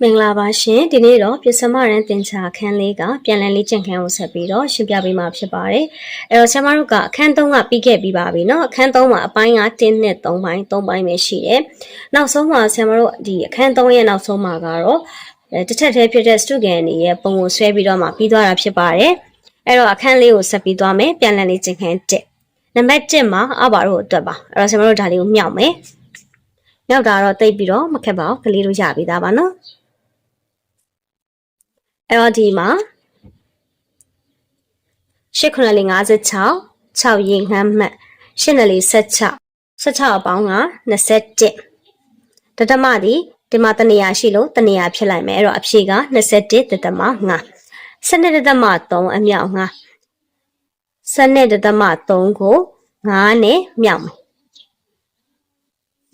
မင်္ဂလာပါရှင်ဒီနေ့တော့ပြစ္စမရန်တင်ချာအခန်းလေးကပြန်လည်လေးကျင့်ခန်းကိုဆက်ပြီးတော့ရှင်းပြပေးမှာဖြစ်ပါတယ်အဲ့တော့ဆရာမတို့ကအခန်း3ကပြီးခဲ့ပြီးပါပြီเนาะအခန်း3မှာအပိုင်းက1နဲ့3ပိုင်း3ပိုင်းပဲရှိတယ်နောက်ဆုံးမှာဆရာမတို့ဒီအခန်း3ရဲ့နောက်ဆုံးမှာကတော့အဲတစ်ထက်တည်းဖြစ်တဲ့စတုကန်တွေရဲ့ပုံကိုဆွဲပြီးတော့မှပြီးသွားတာဖြစ်ပါတယ်အဲ့တော့အခန်းလေးကိုဆက်ပြီးသွားမယ်ပြန်လည်လေးကျင့်ခန်း1နံပါတ်1မှာအပါတို့အတွက်ပါအဲ့တော့ဆရာမတို့ဒါလေးကိုမြောက်မယ်မြောက်တာတော့တိတ်ပြီးတော့မခက်ပါဘူးကလေးတို့ရပြီးသားပါเนาะ အဲ့တော့ဒီမှာ8ခုလေး56 6ရေငမ်းမှတ်8နဲ့လေး16 16အပေါင်းက21တတမဒီဒီမှာတနေရာရှိလို့တနေရာဖြစ်လိုက်မယ်အဲ့တော့အဖြေက21တတမ5 12တတမ3အမြောက်5 12တတမ3ကို9နဲ့မြောက်မယ်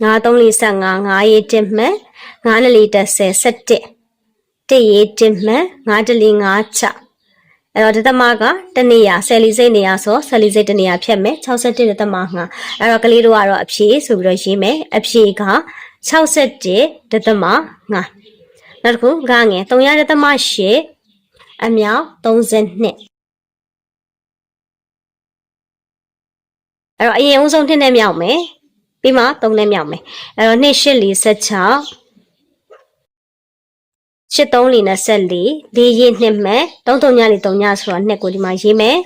9 3 4 5 9ရေတစ်မှတ်9နဲ့လေး10 17 တရေးတမှန်945ချအဲ့တော့ဒသမကတနေရဆယ်လီစိတ်နေရဆိုဆယ်လီစိတ်တနေရဖြတ်မယ်61ဒသမ5အဲ့တော့ကလေးတို့ကတော့အဖြေဆိုပြီးတော့ရေးမယ်အဖြေက61ဒသမ5နောက်တစ်ခုကငယ်300ဒသမ8အမြောက်32အဲ့တော့အရင်အုံးဆုံးနှစ်နဲ့မြောက်မယ်ပြီးမှ3နဲ့မြောက်မယ်အဲ့တော့2 8 4 16 8324လေးရေးနှစ်မှ33ညလေး3ညဆိုတော့နှစ်ကိုဒီမှာရေးမယ်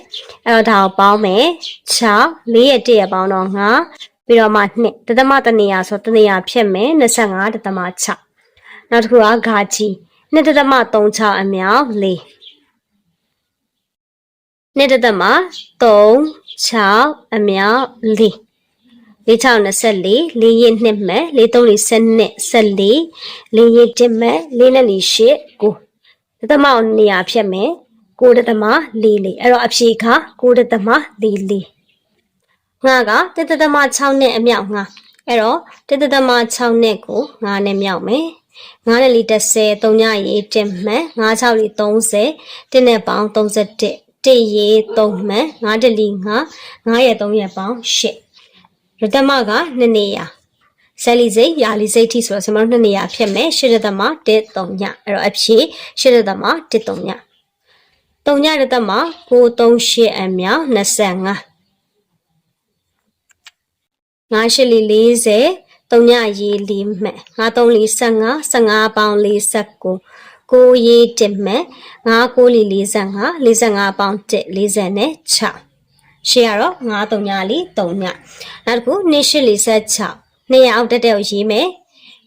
အဲ့တော့ဒါကိုပေါင်းမယ်6လေးရဲ့1ရဲ့ပေါင်းတော့9ပြီးတော့မှနှစ်တသမတနေရာဆိုတနေရာဖြစ်မယ်25တသမ6နောက်တစ်ခုကဂါကြီးနှစ်တသမ36အမြောက်လေးနှစ်တသမ3 6အမြောက်လေး 4624လေးရင်နှစ်မဲ့4342 14လေးရင်တစ်မဲ့လေးနဲ့လေးရှစ်ကိုတသမအောင်နေရာဖြတ်မယ်ကိုတသမလေးလေးအဲ့တော့အဖြေခါကိုတသမလေးလေးငါကတတသမ6နဲ့အမြောက်ငါအဲ့တော့တတသမ6နဲ့ကို9နဲ့မြောက်မယ်9နဲ့လီ30 3ညရေးတစ်မှတ်9 6လီ30တစ်နဲ့ပေါင်း31တစ်ရေး3မှတ်9တလီ9 9ရဲ့3ရဲ့ပေါင်း8 ရတမက2နေရာဆယ်လီစိတ်ရာလီစိတ်ထိဆိုတော့ကျွန်တော်တို့2နေရာဖြစ်မယ်ရှစ်ရတမ1 3ညအဲ့တော့အဖြေရှစ်ရတမ1 3ည3ညရတမ9 3 8အမြောက်25 9ရှစ်လီ40 3ညရေ4မှတ်9 3လီ15 15ပေါင်း49 9ရေ1မှတ်9 9လီ45 45ပေါင်း1 40နဲ့6 ရှေ့ကတော့9 3ညလီ3ညနောက်တစ်ခု2ရှစ်လီ16နှစ်ရအောက်တက်တဲ့ကိုရေးမယ်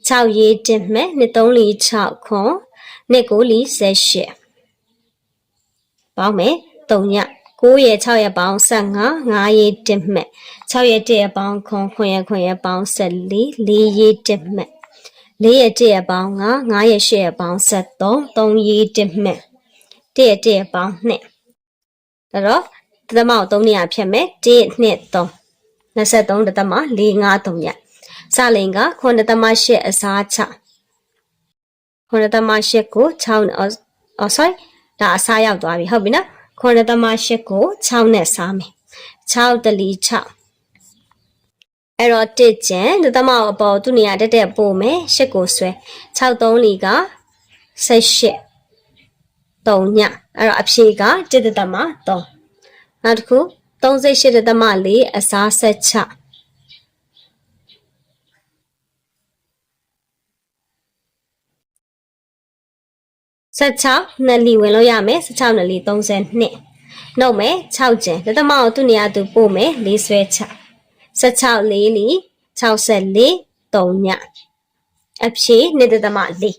6ရေး1မှတ်2 3လီ6ခွန်2 9လီ18ပေါင်းမယ်3ည9ရဲ့6ရဲ့ပေါင်း15 9ရဲ့1မှတ်6ရဲ့1ရဲ့ပေါင်းခွန်ခွန်ရဲ့ခွန်ရဲ့ပေါင်း14 4ရဲ့1မှတ်4ရဲ့1ရဲ့ပေါင်း9 9ရဲ့8ရဲ့ပေါင်း73 3ရဲ့1မှတ်1ရဲ့1ရဲ့ပေါင်း2ဒါတော့ တသမကို3နေရာဖြတ်မယ်1 2 3 23တသမ4 5 3ညစလိန်က9တသမ8အစားချ9တသမ8ကို6နဲ့အော် sorry ဒါအစားရောက်သွားပြီဟုတ်ပြီနော်9တသမ8ကို6နဲ့စားမယ်6တလီ6အဲ့တော့တစ်ကျန်တသမကိုအပေါ်သူ့နေရာတက်တက်ပို့မယ်8ကိုဆွဲ6 3လီက18 3ညအဲ့တော့အဖြေက1တသမ3 နောက်တစ်ခု38တသမ4အစားဆက်ချ16နှစ်လီဝင်လို့ရမယ်16နှစ်လီ32နှုတ်မယ်6ကျန်တသမကိုသူ့နေရာသူပို့မယ်၄ဆွဲချ16လေးလီ64 3ညအဖြေ2တသမ4အဲ့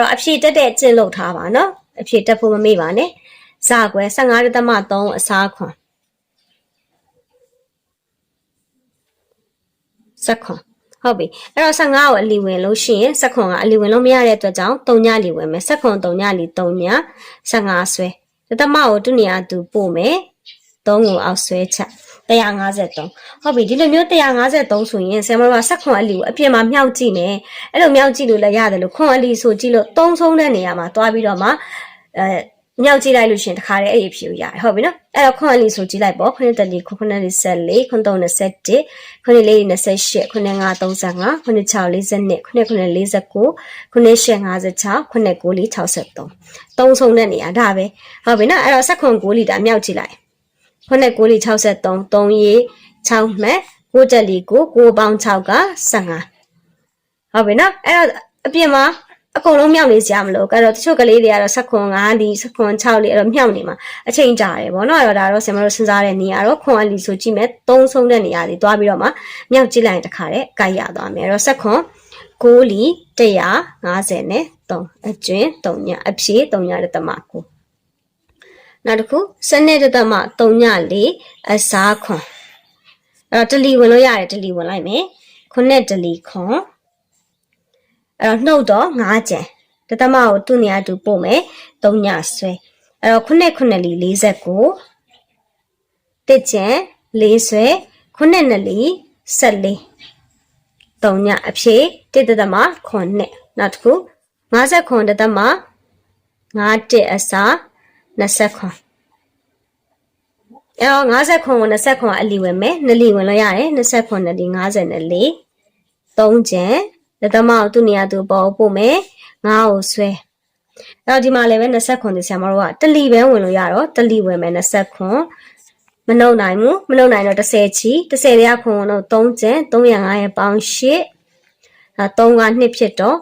တော့အဖြေတက်တဲ့ကျင့်လုပ်ထားပါနော်အဖြေတက်ဖို့မမေ့ပါနဲ့ ဇာကွယ်15တသမ3အစားခွန်စက်ခွန်ဟုတ်ပြီအဲ့တော့15ကိုအလီဝင်လို့ရှိရင်စက်ခွန်ကအလီဝင်လို့မရတဲ့အတွက်ကြောင့်3ညလီဝင်မယ်စက်ခွန်3ညလီ3ည15ဆွဲတသမကိုသူ့နေရာသူပို့မယ်3ကိုအောက်ဆွဲချက်153ဟုတ်ပြီဒီလိုမျိုး153ဆိုရင်ဆရာမတို့ကစက်ခွန်အလီကိုအပြင်မှာမြောက်ကြည့်မယ်အဲ့လိုမြောက်ကြည့်လို့လည်းရတယ်လို့ခွန်အလီဆိုကြည့်လို့သုံးဆုံးတဲ့နေရာမှာတွားပြီးတော့မှအဲ မြောက်ကြည့်လိုက်လို့ရှရင်တခါတည်းအဲ့ဒီဖြူရတယ်ဟုတ်ပြီနော်အဲ့တော့ခွန်အလီဆိုကြည့်လိုက်ပေါ့ခွန်းတက်လီခွန်းနဲ့14ခွန်း321ခွန်းလေး28ခွန်း5 35ခွန်း6 42ခွန်း9 49ခွန်း8 56ခွန်း9 63သုံးဆုံးတဲ့နေရာဒါပဲဟုတ်ပြီနော်အဲ့တော့ဆက်ခွန်9လီတာမြောက်ကြည့်လိုက်ခွန်း9 63 3ရေ6မှတ်9တက်လီကို9ပေါင်း6က15ဟုတ်ပြီနော်အဲ့တော့အပြင်မှာ အကုန်လုံးမြောက်နေစရာမလိုကြတော့တချို့ကလေးတွေကတော့ဆက်ခွန်9လီဆက်ခွန်6လီအဲ့တော့မြောက်နေမှာအချိန်ကြာတယ်ဗောနော်အဲ့တော့ဒါတော့ဆင်မတို့စဉ်းစားတဲ့နေရာတော့ခွန်အလီဆိုကြည့်မယ်သုံးဆုံးတဲ့နေရာတွေတွားပြီးတော့မှမြောက်ကြည့်လိုက်ရင်တခါတည်းကြိုက်ရသွားမယ်အဲ့တော့ဆက်ခွန်9လီ150နဲ့3အကျွင်း3ညအဖြေ3ညတသမ9နောက်တစ်ခုစနစ်တသမ3ည4အစားခွန်အဲ့တော့တလီဝင်လို့ရတယ်တလီဝင်လိုက်မယ်ခုနှစ်တလီခွန် အဲ့တော့နှုတ်တော့9ကျန်တသမကိုသူ့နေရာတူပို့မယ်3ညဆွဲအဲ့တော့ခုနှစ်ခုနှစ်လီ49တစ်ကျန်4ဆွဲခုနှစ်နှစ်လီ14 3ညအဖြေ1တသမခွန်နှစ်နောက်တစ်ခု50ခွန်တသမ9တက်အစား20ခွန်အဲ့တော့50ခွန်ကို20ခွန်အလီဝင်မယ်2လီဝင်လို့ရတယ်20ခွန်2လီ54 3ကျန် လက်သမားကိုသူ့နေရာသူပေါ်ပို့မယ်ငါ့ကိုဆွဲအဲ့တော့ဒီမှာလည်းပဲ20ခွန်ဒီဆရာမတို့ကတလီပဲဝင်လို့ရတော့တလီဝင်မယ်20ခွန်မနှုတ်နိုင်ဘူးမနှုတ်နိုင်တော့30ချီ30ရခွန်တော့3ကျန်305ရဲ့ပေါင်း8အဲ3က2ဖြစ်တော့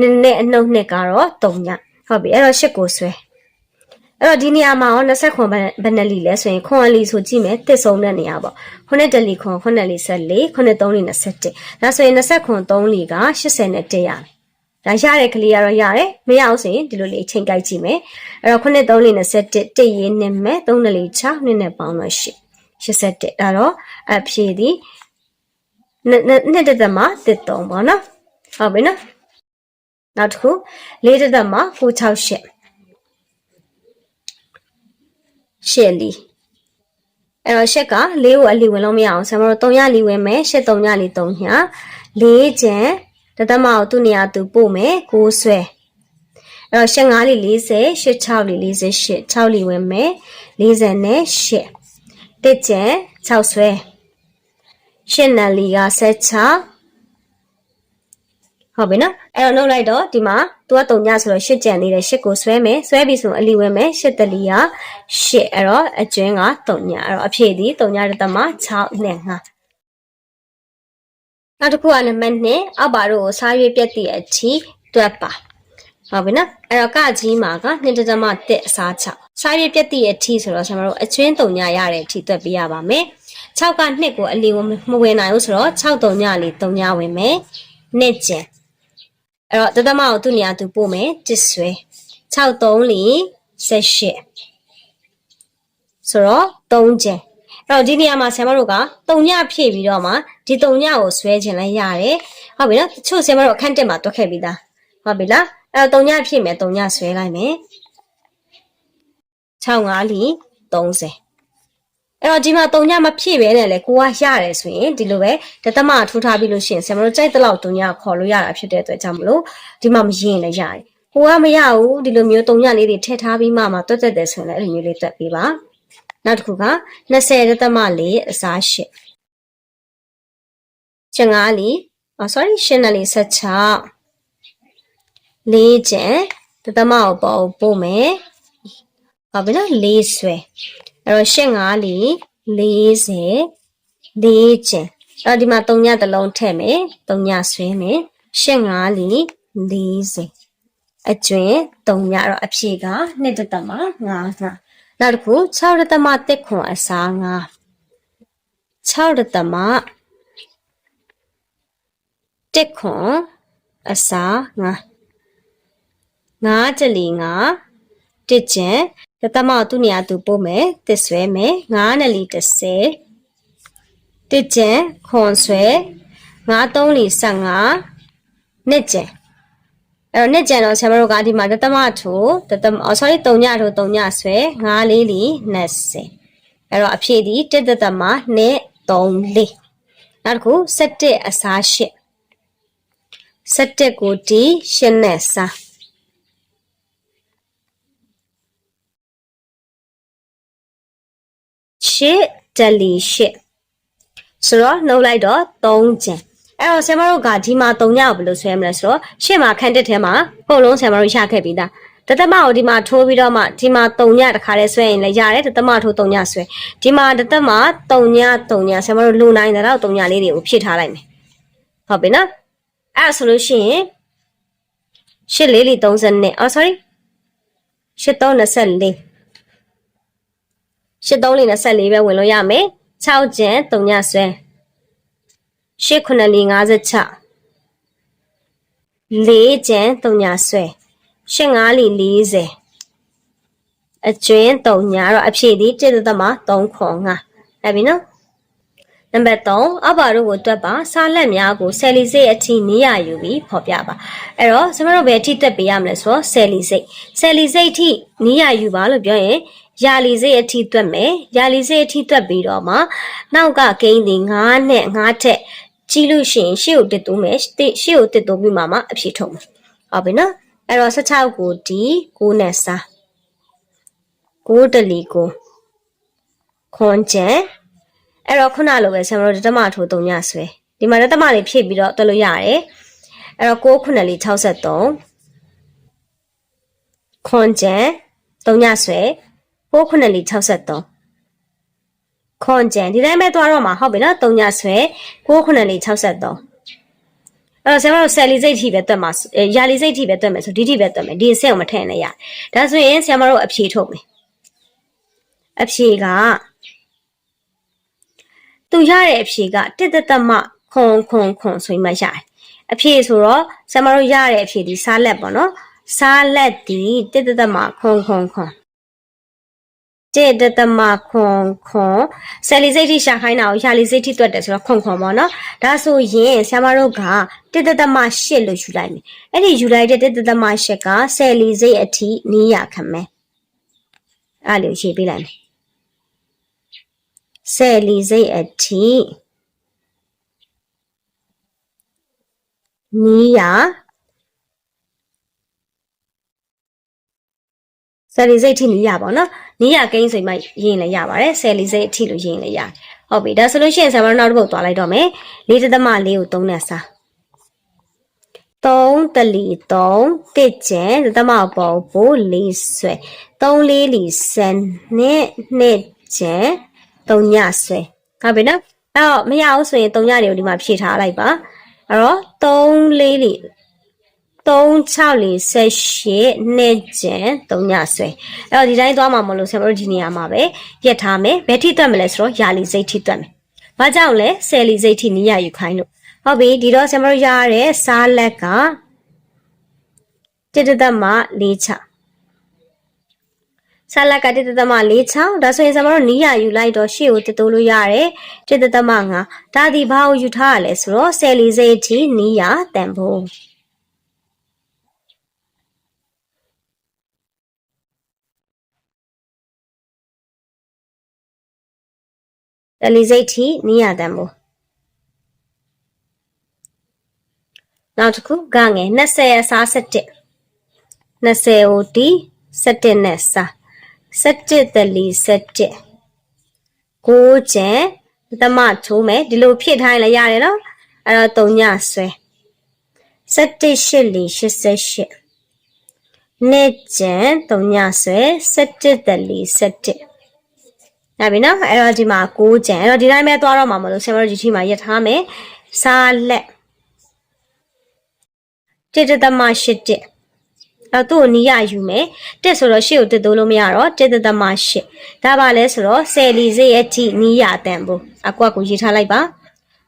နည်းနည်းအနှုတ်နှစ်ကတော့3ညဟုတ်ပြီအဲ့တော့8ကိုဆွဲ အဲ့တော့ဒီနေရာမှာရော20ခွန်ဘယ်နှလီလဲဆိုရင်ခွန်အလီဆိုကြည့်မယ်တစ်ဆုံးတဲ့နေရာပေါ့ခုနှစ်တလီခွန်ခုနှစ်လီ14ခုနှစ်3လီ21ဒါဆိုရင်20ခွန်3လီက80နဲ့တက်ရမယ်ဒါရတဲ့ကလေးကတော့ရတယ်မရအောင်ဆိုရင်ဒီလိုလေးချိန်ကြိုက်ကြည့်မယ်အဲ့တော့ခုနှစ်3လီ21တက်ရေးနဲ့မဲ့3လီ6နှစ်နဲ့ပေါင်းတော့8 81ဒါတော့အဖြေသည်နှစ်တက်သက်မှာတစ်3ပေါ့နော်ဟုတ်ပြီနော်နောက်တစ်ခုလေးတက်သက်မှာ968 ရှစ်လီအဲ့တော့ရှက်ကလေးကိုအလီဝင်လို့မရအောင်ဆရာမတို့3ရလီဝင်မယ်ရှစ်3ရလီ3ည၄ကျန်တသမကိုသူ့နေရာသူပို့မယ်6ဆွဲအဲ့တော့ရှက်5လီ40ရှစ်6လီ48 6လီဝင်မယ်40နဲ့8တစ်ကျန်6ဆွဲရှစ်နလီက16 ဟုတ်ပြီနော်အဲ့တော့နှုတ်လိုက်တော့ဒီမှာ तू ကတုံညဆိုတော့ရှစ်ကြံနေတယ်ရှစ်ကိုဆွဲမယ်ဆွဲပြီဆိုအလီဝဲမယ်ရှစ်တလီကရှစ်အဲ့တော့အကျွင်းကတုံညအဲ့တော့အဖြေဒီတုံညတသမ6နဲ့5နောက်တစ်ခုကနံပါတ်2အောက်ပါတို့ကိုစားရွေးပြက်သည့်အထိတွက်ပါဟုတ်ပြီနော်အဲ့တော့ကကြီးမှာက2တသမ1အစား6စားရွေးပြက်သည့်အထိဆိုတော့ကျွန်တော်တို့အကျွင်းတုံညရတဲ့အထိတွက်ပေးရပါမယ်6က2ကိုအလီဝမဝင်နိုင်ဘူးဆိုတော့6တုံညလေးတုံညဝင်မယ်နှစ်ကျန် အဲ့တော့တသမကိုသူ့နေရာသူပို့မယ်တစ်ဆွဲ6 3လီ18ဆိုတော့3ကျန်အဲ့တော့ဒီနေရာမှာဆရာမတို့က3ညဖြည့်ပြီးတော့မှဒီ3ညကိုဆွဲခြင်းလည်းရတယ်ဟုတ်ပြီနော်တချို့ဆရာမတို့အခန်းတက်မှာတွက်ခဲ့ပြီးသားဟုတ်ပြီလားအဲ့တော့3ညဖြည့်မယ်3ညဆွဲလိုက်မယ်6 5လီ30 အဲ့တော့ဒီမှာတုံညမဖြည့်ပဲနဲ့လေကိုကရတယ်ဆိုရင်ဒီလိုပဲဒသမထိုးထားပြီးလို့ရှိရင်ဆရာမတို့ကြိုက်တဲ့လောက်တုံညခေါ်လို့ရတာဖြစ်တဲ့အတွက်ကြောင့်မလို့ဒီမှာမရင်လည်းရတယ်ကိုကမရဘူးဒီလိုမျိုးတုံညလေးတွေထည့်ထားပြီးမှမှတွတ်တက်တယ်ဆိုရင်လည်းအဲ့လိုမျိုးလေးတွက်ပေးပါနောက်တစ်ခုက20ဒသမ4အစား8ချင်9လီအော် sorry ရှင်းတယ်လီ16လေးကျန်ဒသမကိုပေါ်ပို့မယ်ဟုတ်ပြီနော်လေးဆွဲ အဲ့တော့ရှစ်5လီ40လေးကျင်အဲ့တော့ဒီမှာ3ညတစ်လုံးထည့်မယ်3ညဆွဲမယ်ရှစ်5လီ40အကျွင်း3ညတော့အဖြေက2တသမ5 5နောက်တစ်ခု6တသမ1ခွန်အစား5 6တသမ1ခွန်အစား5 5ကြလီ5တစ်ကျင် တသမသူ့နေရာသူပို့မယ်တစ်ဆွဲမယ်9နလီ30တစ်ကျန်ခွန်ဆွဲ9 3လီ15နှစ်ကျန်အဲ့တော့နှစ်ကျန်တော့ဆရာမတို့ကဒီမှာတသမထိုးတသမအော် sorry 3ညထိုး3ညဆွဲ9လေးလီ20အဲ့တော့အဖြေဒီ1တသမနဲ့3လေးနောက်တစ်ခု17အစား8 17ကိုဒီ8နဲ့စား 8တက်လီ8ဆိုတော့နှုတ်လိုက်တော့3ကျန်အဲ့တော့ဆရာမတို့ကဒီမှာ3ညကိုဘယ်လိုဆွဲမလဲဆိုတော့ရှေ့မှာခန်းတက်ထဲမှာပုံလုံးဆရာမတို့ရခဲ့ပြီးသားတသမကိုဒီမှာထိုးပြီးတော့မှဒီမှာ3ညတခါလဲဆွဲရင်လည်းရတယ်တသမထိုး3ညဆွဲဒီမှာတသမ3ည3ညဆရာမတို့လူနိုင်တဲ့တော့3ညလေးတွေကိုဖြည့်ထားလိုက်မယ်ဟုတ်ပြီနော်အဲ့ဒါဆိုလို့ရှိရင်ရှစ်လေးလီ30နဲ့အော် sorry ရှ စ်324ရှစ်3လေး24ပဲဝင်လို့ရမယ်6ကျန်3ညဆွဲရှစ်9လီ56 4ကျန်3ညဆွဲရှစ်5လီ40အကျွင်း3ညတော့အဖြည့်ဒီ1သက်မှာ3ခွန်ငါအဲ့ပြီနော်နံပါတ်3အဘတို့ကိုတွက်ပါစားလက်များကိုဆယ်လီစိတ်အထိနီးရယူပြီးဖော်ပြပါအဲ့တော့ကျွန်တော်တို့ပဲအထိတက်ပေးရမလဲဆိုတော့ဆယ်လီစိတ်ဆယ်လီစိတ်အထိနီးရယူပါလို့ပြောရင် ယာလီစိတ်အထိတွက်မယ်ယာလီစိတ်အထိတွက်ပြီးတော့မှနောက်ကဂိမ်းဒီ9နဲ့9ထက်ကြီးလို့ရှိရင်ရှေ့ကိုတစ်တူးမယ်ရှေ့ကိုတစ်တူးပြီးမှမှအဖြေထုတ်မယ်ဟုတ်ပြီနော်အဲ့တော့16ကိုဒီ9နဲ့စား9တလီကိုခွန်ကျန်အဲ့တော့ခုနလိုပဲဆရာမတို့ဓမ္မထိုး3ညဆွဲဒီမှာဓမ္မလေးဖြည့်ပြီးတော့တွက်လို့ရတယ်အဲ့တော့6ခုနှစ်လေး63ခွန်ကျန်3ညဆွဲ 6ခုနှစ်လေး63ခွန်ကျန်ဒီတိုင်းပဲသွားတော့မှာဟုတ်ပြီနော်3ညဆွဲ6ခုနှစ်လေး63အဲ့တော့ဆရာမတို့ဆယ်လီစိတ်ထိပဲတွက်မှာယာလီစိတ်ထိပဲတွက်မယ်ဆိုဒီထိပဲတွက်မယ်ဒီအဆင့်ကိုမထည့်နဲ့ရဒါဆိုရင်ဆရာမတို့အဖြေထုတ်မယ်အဖြေကသူရတဲ့အဖြေကတစ်သက်သက်မှခွန်ခွန်ခွန်ဆိုပြီးမှရတယ်အဖြေဆိုတော့ဆရာမတို့ရတဲ့အဖြေဒီစားလက်ပေါ့နော်စားလက်ဒီတစ်သက်သက်မှခွန်ခွန်ခွန် တဲ့တသမခွန်ခွန်ဆယ်လီစိတ်ထိရှာခိုင်းတာကိုရာလီစိတ်ထိတွက်တယ်ဆိုတော့ခွန်ခွန်ပေါ့နော်ဒါဆိုရင်ဆရာမတို့ကတစ်တသမ8လို့ယူလိုက်မယ်အဲ့ဒီယူလိုက်တဲ့တစ်တသမ8ကဆယ်လီစိတ်အထိနီးရခမယ်အဲ့လိုရေးပေးလိုက်မယ်ဆယ်လီစိတ်အထိနီးရဆယ်လီစိတ်အထိနီးရပါတော့ နီးရကိန်းဆိုမှရင်လည်းရပါတယ်ဆယ်လီစိတ်အထိလို့ရင်လည်းရတယ်ဟုတ်ပြီဒါဆိုလို့ရှိရင်ဆရာမတို့နောက်တစ်ပုတ်သွားလိုက်တော့မယ်လေးတသမလေးကိုသုံးနဲ့စား3တလီ3တစ်ကျန်သမပေါ်ဘိုးလေးဆွဲ3လေးလီစံနဲ့နှစ်ကျန်3ညဆွဲဟုတ်ပြီနော်အဲ့တော့မရအောင်ဆိုရင်3ညတွေကိုဒီမှာဖြည့်ထားလိုက်ပါအဲ့တော့3လေးလီ 36လေး78နှစ်ကျန်3ညဆွဲအဲ့တော့ဒီတိုင်းသွားမှာမလို့ဆရာတို့ဒီနေရာမှာပဲရက်ထားမယ်ဘယ်ထိတွက်မလဲဆိုတော့ယာလီစိတ်ထိတွက်မယ်ဘာကြောင့်လဲဆယ်လီစိတ်ထိနီးရယူခိုင်းလို့ဟုတ်ပြီဒီတော့ဆရာမတို့ရရတဲ့စားလက်ကတစ်တသက်မှ၄ချဆာလကတစ်သက်မှ၄ချဒါဆိုရင်ဆရာမတို့နီးရယူလိုက်တော့ရှေ့ကိုတတိုးလို့ရတယ်တစ်သက်မှ၅ဒါဒီဘာကိုယူထားရလဲဆိုတော့ဆယ်လီစိတ်ထိနီးရတန်ဖို့ တလီစိတ်ထိနီးရတန်ဖို့နောက်တစ်ခုကငယ်20အစား17 20ဟိုဒီ17နဲ့စား17တလီ17 9ကျန်သမချိုးမယ်ဒီလိုဖြစ်ထားရင်လည်းရတယ်နော်အဲ့တော့3ညဆွဲ17ရှစ်လီ88နှစ်ကျန်3ညဆွဲ17တလီ17 ဒါပြီနော်အဲ့တော့ဒီမှာ6ကျန်အဲ့တော့ဒီတိုင်းပဲသွားတော့မှာမလို့ဆင်မတို့ဒီချိန်မှာရထားမယ်စားလက်တစ်တသမရှစ်တစ်အဲ့သူ့ကိုနီးရယူမယ်တစ်ဆိုတော့ရှစ်ကိုတစ်တိုးလို့မရတော့တစ်တသမရှစ်ဒါပါလဲဆိုတော့ဆယ်လီစိတ်အထိနီးရတန်ဖို့အကွက်ကိုရေးထားလိုက်ပါ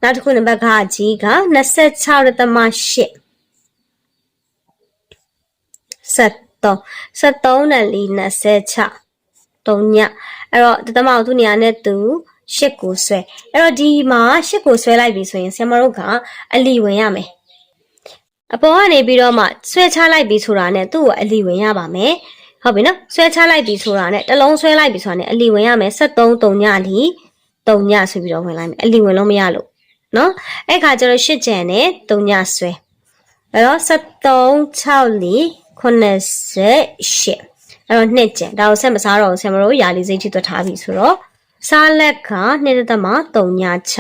နောက်တစ်ခုနံပါတ်ကကြီးက26တသမရှစ်73 73နဲ့လီ26 3ည အဲ့တော့တသမအောင်သူနေရာနဲ့သူရှစ်ကိုဆွဲအဲ့တော့ဒီမှာရှစ်ကိုဆွဲလိုက်ပြီဆိုရင်ဆရာမတို့ကအလီဝင်ရမယ်အပေါ်ကနေပြီးတော့မှဆွဲချလိုက်ပြီဆိုတာနဲ့သူ့ကိုအလီဝင်ရပါမယ်ဟုတ်ပြီနော်ဆွဲချလိုက်ပြီဆိုတာနဲ့တစ်လုံးဆွဲလိုက်ပြီဆိုတာနဲ့အလီဝင်ရမယ်73 3ညလီ3ညဆိုပြီးတော့ဝင်လိုက်မယ်အလီဝင်လို့မရလို့နော်အဲ့ခါကျတော့ရှစ်ကျန်နဲ့3ညဆွဲအဲ့တော့73 6လီ88 အဲ့တော့နှစ်ကျန်ဒါကိုဆက်မစားတော့ဆရာမတို့ယာလီစိတ်ထိသွတ်ထားပြီဆိုတော့စားလက်က2.3ညချ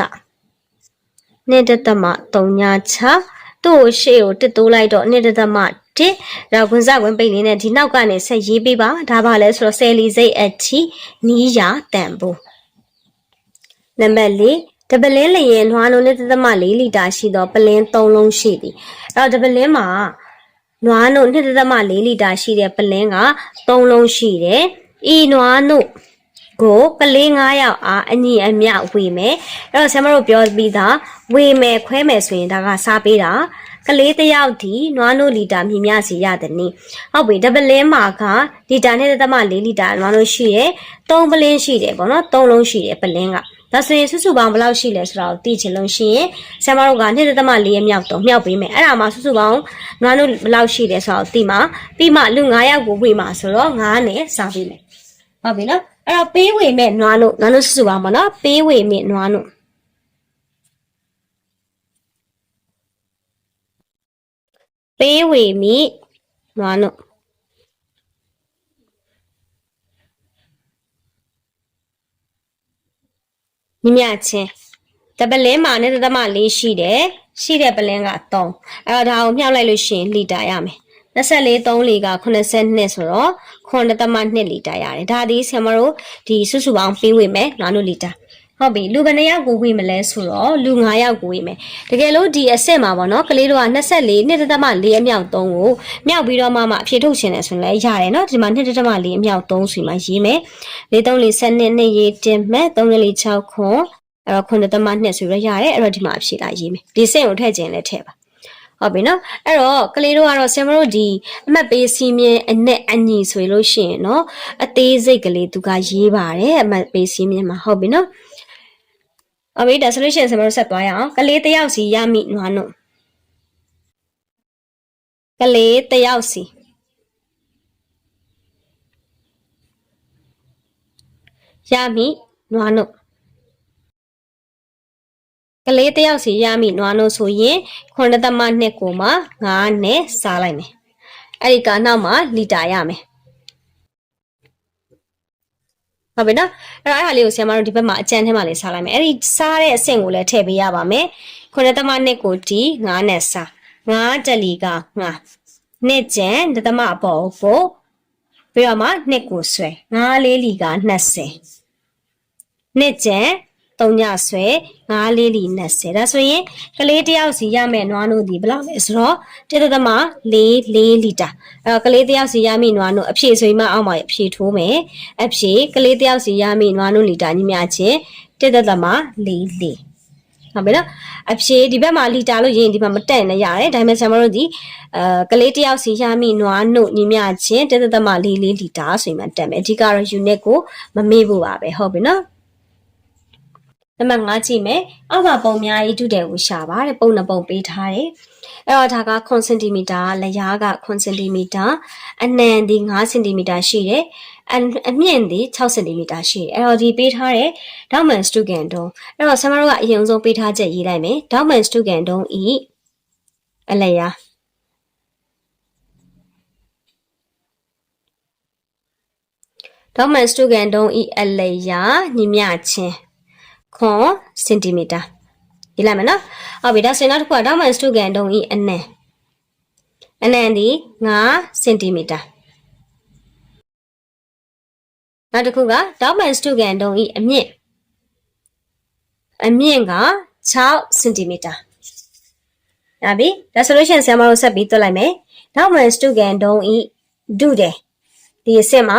2.3ညချသူ့ကိုရှေ့ကိုတစ်တိုးလိုက်တော့2.1ဒါဝင်စားဝင်ပိတ်လေးနဲ့ဒီနောက်ကနေဆက်ရေးပေးပါဒါပါလဲဆိုတော့ဆယ်လီစိတ်အချီနီးရာတန်ဖို့နံပါတ်၄တပလင်းလျင်နွားလုံးနဲ့သမ4လီတာရှိသောပလင်း3လုံးရှိသည်အဲ့တော့တပလင်းမှာ နွားနို့2.4လီတာရှိတဲ့ပလင်းက3လုံးရှိတယ်ဤနွားနို့ကိုကလေး9ယောက်အားအညီအမျှဝေမယ်အဲ့တော့ဆရာမတို့ပြောပြီးသားဝေမယ်ခွဲမယ်ဆိုရင်ဒါကစားပေးတာကလေးတစ်ယောက်ဒီနွားနို့လီတာမြင်မြစီရတယ်နိဟုတ်ပြီဒပလင်းမှာကလီတာနဲ့သမ4လီတာနွားနို့ရှိတယ်3ပလင်းရှိတယ်ပေါ့နော်3လုံးရှိတယ်ပလင်းက ဒါဆိုရင်စုစုပေါင်းဘယ်လောက်ရှိလဲဆိုတာကိုသိချင်လို့ရှိရင်ဆရာမတို့က2.4အမြောက်တော့မြောက်ပေးမယ်အဲ့ဒါမှစုစုပေါင်းနွားနို့ဘယ်လောက်ရှိလဲဆိုတာကိုသိမှာပြီးမှလူ9ယောက်ကိုဝေမှာဆိုတော့9နဲ့စားပေးမယ်ဟုတ်ပြီနော်အဲ့တော့ပေးဝေမဲ့နွားနို့နွားနို့စုစုပေါင်းပါနော်ပေးဝေမဲ့နွားနို့ပေးဝေမိနွားနို့ မြမြချင်းတပလင်းမှာနဲ့သမလေးရှိတယ်ရှိတဲ့ပလင်းက3အဲ့တော့ဒါကိုမြှောက်လိုက်လို့ရှိရင်လီတာရမယ်24 3လီက82ဆိုတော့9.2လီတာရတယ်ဒါဒီဆရာမတို့ဒီစုစုပေါင်းပေးဝေမယ်နာနိုလီတာ ဟုတ်ပြီလူဘယ်နှယောက်ကိုဝေမလဲဆိုတော့လူ9ယောက်ကိုဝေမယ်တကယ်လို့ဒီအစ်စ်မှာပေါ့နော်ကလေးတို့က24 2.4အမြောက်3ကိုမြောက်ပြီးတော့မှမှအဖြေထုတ်ရှင်တယ်ဆိုရင်လည်းရတယ်နော်ဒီမှာ2.4အမြောက်3ဆိုမှရေးမယ်4 3 4 7နှစ်ရေးတင်မဲ့3 4 6ခွန်အဲ့တော့9.2ဆိုရရတယ်အဲ့တော့ဒီမှာအဖြေလာရေးမယ်ဒီစင့်ကိုထည့်ခြင်းလည်းထည့်ပါဟုတ်ပြီနော်အဲ့တော့ကလေးတို့ကတော့ဆင်မတို့ဒီအမှတ်ပေးစီးမြင်အနဲ့အညီဆိုလို့ရှိရင်နော်အသေးစိတ်ကလေးသူကရေးပါတယ်အမှတ်ပေးစီးမြင်မှာဟုတ်ပြီနော် အမေဒါဆိုလို့ရှိရင်ဆင်မတို့ဆက်သွားရအောင်ကလေးတယောက်စီရမိနွားနို့ကလေးတယောက်စီရမိနွားနို့ကလေးတယောက်စီရမိနွားနို့ဆိုရင်9.2ကိုမှ9နဲ့စားလိုက်မယ်အဲ့ဒီကနောက်မှာလီတာရမယ် ဟုတ်ပြီနော်အဲ့တော့အဲ့ဟာလေးကိုဆရာမတို့ဒီဘက်မှာအကြံထဲမှာလေးစားလိုက်မယ်အဲ့ဒီစားတဲ့အဆင့်ကိုလည်းထည့်ပေးရပါမယ်9.2ကိုဒီ9နဲ့စား9တက်လီက9နှစ်ကျန်ဒသမအပေါ်ကိုပြီးတော့မှနှစ်ကိုဆွဲ9လေးလီက20နှစ်ကျန် 3ညဆွဲ9လေးလီ20ဒါဆိုရင်ကလေးတယောက်စီရမယ့်နွားနို့ဒီဘယ်လောက်လဲဆိုတော့1သမ4 4လီတာအဲ့တော့ကလေးတယောက်စီရမိနွားနို့အဖြည့်ဆိုရင်မှအောက်မှာအဖြည့်ထိုးမယ်အဖြည့်ကလေးတယောက်စီရမိနွားနို့လီတာညီမချင်း1သမ4 4ဟုတ်ပြီနော်အဖြေဒီဘက်မှာလီတာလို့ရင်ဒီမှာမတက်နေရတယ်ဒါပေမဲ့ဆရာမတို့ဒီအဲကလေးတယောက်စီရမိနွားနို့ညီမချင်းတက်တက်မလေးလေးလီတာဆိုရင်မှတက်မယ်အဓိကတော့ unit ကိုမမေ့ဖို့ပါပဲဟုတ်ပြီနော် နံပါတ်5ကြည့်မယ်အောက်ကပုံများဤတုတယ်ကိုရှာပါတဲ့ပုံနှစ်ပုံပေးထားတယ်အဲ့တော့ဒါက9 cm လျားက9 cm အနံဒီ9 cm ရှိတယ်အအမြင့်ဒီ6 cm ရှိတယ်အဲ့တော့ဒီပေးထားတဲ့ Dogman Stugan တုံးအဲ့တော့ဆမတို့ကအရင်ဆုံးပေးထားချက်ရေးလိုက်မယ် Dogman Stugan တုံးဤအလျား Dogman Stugan တုံးဤအလျားညီမျှချင်း ခွန်စင်တီမီတာရေးလိုက်မယ်နော်ဟုတ်ပြီဒါဆိုရင်နောက်တစ်ခုက Dogman Stugan တုံးဤအနံအနံဒီ9စင်တီမီတာနောက်တစ်ခုက Dogman Stugan တုံးဤအမြင့်အမြင့်က6စင်တီမီတာရပြီဒါဆိုလို့ရှိရင်ဆရာမတို့ဆက်ပြီးတွက်လိုက်မယ် Dogman Stugan တုံးဤဒုတယ်ဒီအစစ်မှာ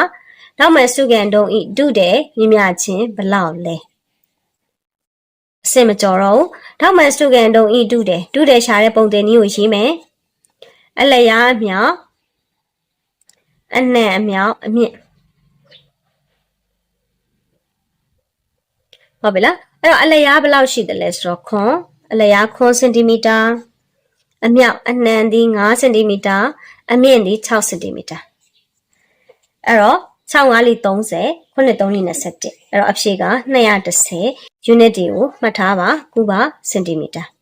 Dogman Stugan တုံးဤဒုတယ်ညီမျှချင်းဘယ်လောက်လဲ အစစ်မကြော်တော့ဘူးထောက်မှန်စတုကန်တုံဤတုတယ်တုတယ်ရှာတဲ့ပုံတင်နည်းကိုရေးမယ်အလျားအမြောက်အနှံ့အမြောက်အမြင့်ဟုတ်ပြီလားအဲ့တော့အလျားဘယ်လောက်ရှိတယ်လဲဆိုတော့ခွန်အလျားခွန်စင်တီမီတာအမြောက်အနှံဒီ9စင်တီမီတာအမြင့်ဒီ6စင်တီမီတာအဲ့တော့ 65လီ30 93လီ21အဲ့တော့အဖြေက210 unit တွေကိုမှတ်ထားပါကုပါစင်တီမီတာ။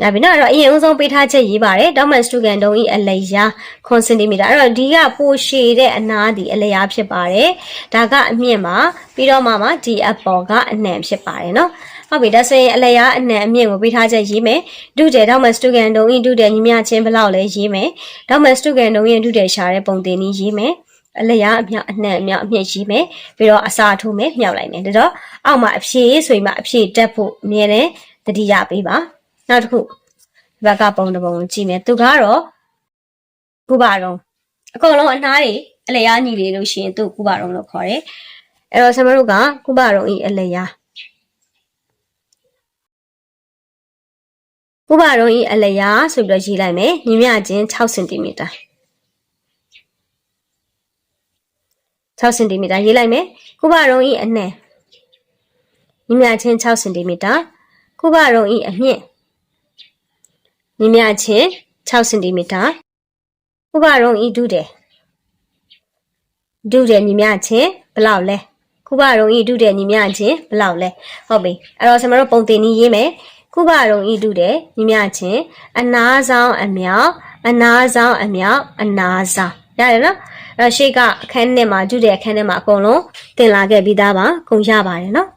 ဒါပြီနော်အဲ့တော့အရင်ဦးဆုံးပေးထားချက်ရေးပါတယ်။ဒေါမန်စတူကန်တုံးဤအလျာခွန်စင်တီမီတာအဲ့တော့ဒီကပိုရှည်တဲ့အနားဒီအလျာဖြစ်ပါတယ်။ဒါကအမြင့်မှာပြီးတော့မှမှဒီအပေါ်ကအနှံဖြစ်ပါတယ်နော်။ ဟုတ်ပြီဒါဆိုရင်အလျာအနှံအမြင့်ကိုပေးထားချက်ရေးမယ်။ဒုတဲ့ဒေါမန်စတူကန်တုံးဤဒုတဲ့ညီမချင်းဘယ်လောက်လဲရေးမယ်။ဒေါမန်စတူကန်တုံးဤဒုတဲ့ရှာတဲ့ပုံတင်နည်းရေးမယ်။အလျာအမြောက်အနှံ့အမြောက်အမြင့်ရှိမယ်ပြီးတော့အစာထိုးမယ်မြောက်လိုက်မယ်ဒါတော့အောက်မှာအဖြေဆိုရင်မှအဖြေတက်ဖို့အမြဲတမ်းတတိယပေးပါနောက်တစ်ခုဒီဘက်ကပုံတစ်ပုံကြည့်မယ်သူကတော့ကုပါတော့အကုန်လုံးအနားတွေအလျာညီလေးလို့ရှိရင်သူကုပါတော့လို့ခေါ်တယ်အဲ့တော့ဆမတို့ကကုပါတော့ဤအလျာ ကုပါတော့ဤအလျာဆိုပြီးတော့ရေးလိုက်မယ်ညီမြချင်း6စင်တီမီတာ6စင်တီမီတာရေးလိုက်မယ်ကုပါတော့ဤအနှံ့ညီမြချင်း6စင်တီမီတာကုပါတော့ဤအမြင့်ညီမြချင်း6စင်တီမီတာကုပါတော့ဤဒုတယ်ဒုတယ်ညီမြချင်းဘယ်လောက်လဲကုပါတော့ဤဒုတယ်ညီမြချင်းဘယ်လောက်လဲဟုတ်ပြီအဲ့တော့ကျွန်တော်တို့ပုံတင်နည်းရေးမယ် ကုပါတော့ဤဒုတယ်ညီမြချင်းအနာဆောင်အမြောက်အနာဆောင်အမြောက်အနာဆောင်ရတယ်နော်အဲ့ရှေ့ကအခန်းထဲမှာဒုတယ်အခန်းထဲမှာအကုန်လုံးတင်လာခဲ့ပြီးသားပါကုန်ရပါတယ်နော်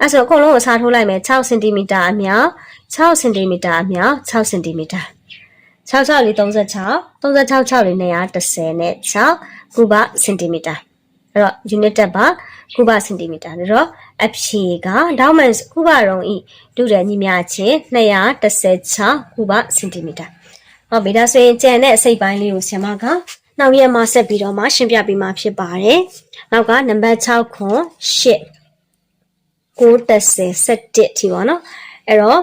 အဲ့ဆိုအကုန်လုံးကိုစားထိုးလိုက်မယ်6စင်တီမီတာအမြောက်6စင်တီမီတာအမြောက်6စင်တီမီတာ66လေး36 36 6လေး210နဲ့6ကုဗစင်တီမီတာအဲ့တော့ unit တက်ပါကုဗစင်တီမီတာဒါတော့ အဖြေကဒေါမန်ကုဗရုံဤဒုရညီမြချင်း216ကုဗစင်တီမီတာဟုတ်ပြီဒါဆိုရင်ကြံတဲ့အစိတ်ပိုင်းလေးကိုဆင်မကနောက်ရက်မှာဆက်ပြီးတော့မှရှင်းပြပေးမှာဖြစ်ပါတယ်နောက်ကနံပါတ်6ခွန်8 930 17ထိပါနော်အဲ့တော့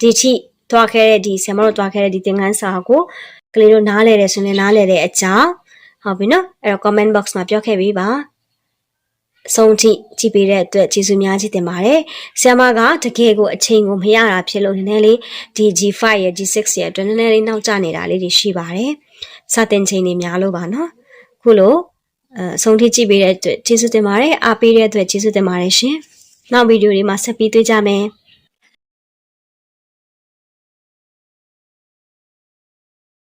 ဒီထိသွားခဲ့တဲ့ဒီဆရာမတို့သွားခဲ့တဲ့ဒီသင်ခန်းစာကိုကလေးတို့နားလဲတယ်ဆိုရင်နားလဲတဲ့အကြောင်းဟုတ်ပြီနော်အဲ့တော့ comment box မှာပြောခဲ့ပေးပါ အဆုံးထိကြည့်ပေးတဲ့အတွက်ကျေးဇူးများကြီးတင်ပါတယ်ဆရာမကတကယ်ကိုအချိန်ကိုမရတာဖြစ်လို့နည်းနည်းလေးဒီ G5 ရဲ့ G6 ရဲ့အတွက်နည်းနည်းလေးနောက်ကျနေတာလေးတွေရှိပါတယ်စတင်ချိန်တွေများလို့ပါနော်ခုလိုအဆုံးထိကြည့်ပေးတဲ့အတွက်ကျေးဇူးတင်ပါတယ်အားပေးတဲ့အတွက်ကျေးဇူးတင်ပါတယ်ရှင်နောက်ဗီဒီယိုတွေမှာဆက်ပြီးတွေ့ကြမယ်